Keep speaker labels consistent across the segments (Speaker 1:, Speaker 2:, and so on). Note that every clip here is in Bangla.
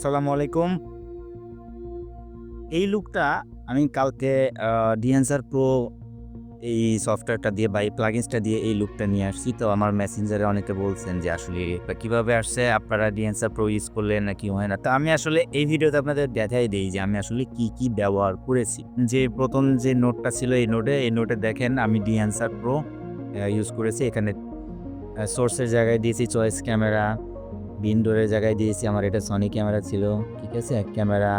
Speaker 1: আসসালামু আলাইকুম। এই লুকটা আমি কালকে ডিএনসার প্রো এই সফটওয়্যারটা দিয়ে বা এই প্লাগিনসটা দিয়ে এই লুকটা নিয়ে আসছি। তো আমার মেসেঞ্জারে অনেকে বলছেন যে, আসলে কীভাবে আসছে? আপনারা ডিএনসার প্রো ইউজ করলেন না কি হয় না? তো আমি আসলে এই ভিডিওতে আপনাদের দেখাই দিই যে, আমি আসলে কি কি ব্যবহার করেছি। যে প্রথম যে নোটটা ছিল এই নোটে এই নোটে দেখেন, আমি ডিএনসার প্রো ইউজ করেছি। এখানে সোর্সের জায়গায় দিয়েছি চয়েস ক্যামেরা বিনডোরের জায়গায় দিয়েছি, আমার এটা সনি ক্যামেরা ছিল, ঠিক আছে? ক্যামেরা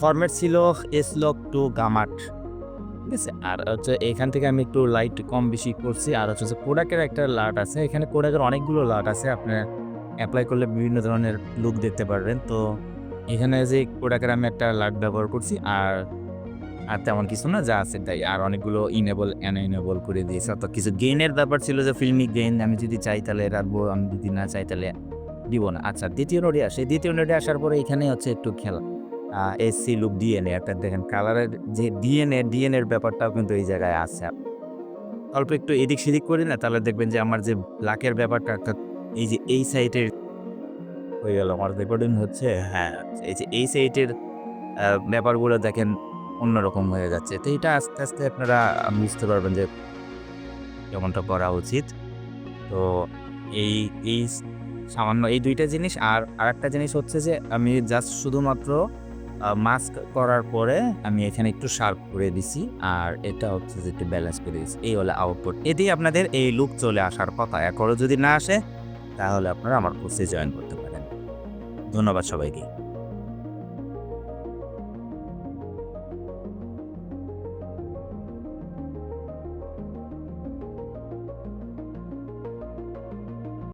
Speaker 1: ফরম্যাট ছিল এস লক টু গামাট ঠিক আছে? আর হচ্ছে এখান থেকে আমি একটু লাইট কম বেশি করছি, আর হচ্ছে কোডাকের একটা লাট আছে, এখানে কোডাকের অনেকগুলো লাট আছে আপনার অ্যাপ্লাই করলে বিভিন্ন ধরনের লুক দেখতে পারবেন। তো এখানে যে কোডাকের আমি একটা লাট ব্যবহার করছি, আর আর তেমন কিছু না, যা আছে তাই। আর অনেকগুলো ইনেবল অ্যানইনেবল করে দিয়েছে। অর্থাৎ কিছু গেইনের ব্যাপার ছিল যে ফিল্মি গেইন আমি যদি চাই তাহলে রাখব আমি যদি না চাই তাহলে দিব না। আচ্ছা দ্বিতীয় নোটে আসে। দ্বিতীয় নোটে আসার পরে এখানে হচ্ছে একটু খেলা। এসসি লুক ডিএনএ একটা দেখেন কালারের যে ডিএনএ ডিএনএর ব্যাপারটাও কিন্তু এই জায়গায় আছে। অল্প একটু এদিক সেদিক করি না, তাহলে দেখবেন যে, আমার যে ব্ল্যাকের ব্যাপারটা, অর্থাৎ এই যে এই সাইডের হয়ে গেল। আমার রেকর্ডিং হচ্ছে হ্যাঁ এই যে এই সাইডের ব্যাপারগুলো দেখেন অন্যরকম হয়ে যাচ্ছে। তো এটা আস্তে আস্তে আপনারা বুঝতে পারবেন যে কেমনটা করা উচিত। তো এই এই সামান্য এই দুইটা জিনিস আর আরেকটা জিনিস হচ্ছে যে আমি জাস্ট শুধুমাত্র মাস্ক করার পরে আমি এখানে একটু শার্প করে দিছি। আর এটা হচ্ছে যে একটু ব্যালেন্স করে দিচ্ছি এই হলো আউটপুট এতেই আপনাদের এই লুক চলে আসার কথা। এরপরও যদি না আসে, তাহলে আপনারা আমার কোর্সে জয়েন করতে পারেন। ধন্যবাদ সবাইকে।